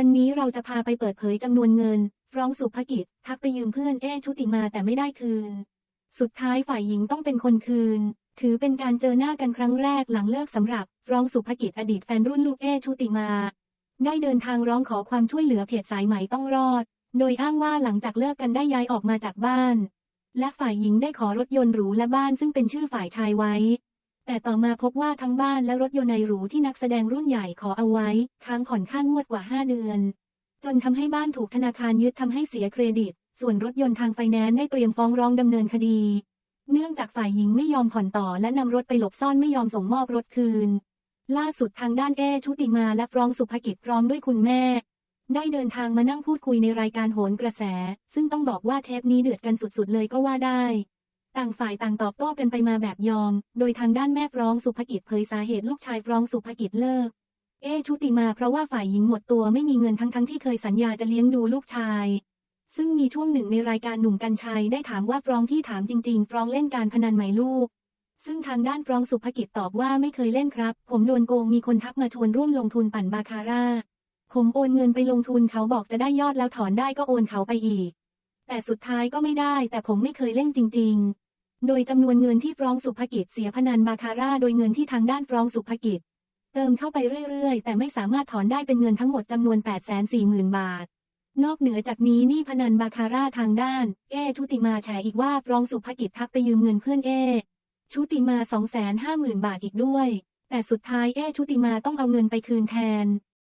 วันนี้เราจะพาไปเปิดเผยจำนวนเงินฟรองสุภกิจ ทักไปยืมเพื่อนเอชุติมาแต่ไม่ได้คืน สุดท้ายฝ่ายหญิงต้องเป็นคนคืน ถือเป็นการเจอหน้ากันครั้งแรกหลังเลิกสำหรับฟรองสุภกิจอดีตแฟนรุ่นลูกเอชุติมา ได้เดินทางร้องขอความช่วยเหลือเพจสายไหมต้องรอด โดยอ้างว่าหลังจากเลิกกันได้ย้ายออกมาจากบ้าน และฝ่ายหญิงได้ขอรถยนต์หรูและบ้านซึ่งเป็นชื่อฝ่ายชายไว้ แต่ต่อมาพบว่าทั้งบ้านและรถยนต์ในหรูที่นักแสดงรุ่นใหญ่ขอเอาไว้ ค้างผ่อนค่างวดกว่า 5 เดือน จนทำให้บ้านถูกธนาคารยึดทำให้เสียเครดิต ส่วนรถยนต์ทางไฟแนนซ์ได้เตรียมฟ้องร้องดำเนินคดี เนื่องจากฝ่ายหญิงไม่ยอมผ่อนต่อและนำรถไปหลบซ่อนไม่ยอมส่งมอบรถคืน ล่าสุดทางด้านเอชุติมาและฟรองก์สุภกิจพร้อมด้วยคุณแม่ ได้เดินทางมานั่งพูดคุยในรายการโหนกระแส ซึ่งต้องบอกว่าเทปนี้เดือดกันสุดๆเลยก็ว่าได้ ต่างฝ่ายต่างตอบโต้กันไปมาแบบยอม โดยทางด้านแม่ฟรองสุภกิจเผยสาเหตุลูกชายฟรองสุภกิจเลิก เอชุติมาเพราะว่าฝ่ายหญิงหมดตัวไม่มีเงินทั้งๆที่เคยสัญญาจะเลี้ยงดูลูกชาย ซึ่งมีช่วงหนึ่งในรายการหนุ่มกัญชัยได้ถามว่าฟรองที่ถามจริงๆฟรองเล่นการพนันไหมลูก ซึ่งทางด้านฟรองสุภกิจตอบว่าไม่เคยเล่นครับ ผมโดนโกงมีคนทักมาชวนร่วมลงทุนปั่นบาคาร่า ผมโอนเงินไปลงทุนเขาบอกจะได้ยอดแล้วถอนได้ก็โอนเขาไปอีก แต่สุดท้ายก็ไม่ได้ แต่ผมไม่เคยเล่นจริง ๆ โดยจำนวนเงินที่ฟรองสุภกิจเสียพนันบาคาร่าโดยเงินที่ทางด้านฟรองสุภกิจ เติมเข้าไปเรื่อยๆ แต่ไม่สามารถถอนได้เป็นเงินทั้งหมดจำนวน 840,000 บาท นอกเหนือจากนี้หนี่พนันบาคาร่าทางด้าน เอชุติมาแฉอีกว่าฟรองสุภกิจทักไปยืมเงินเพื่อนเอชุติมา 250,000 บาทอีกด้วย แต่สุดท้ายเอชุติมาต้องเอาเงินไปคืนแทน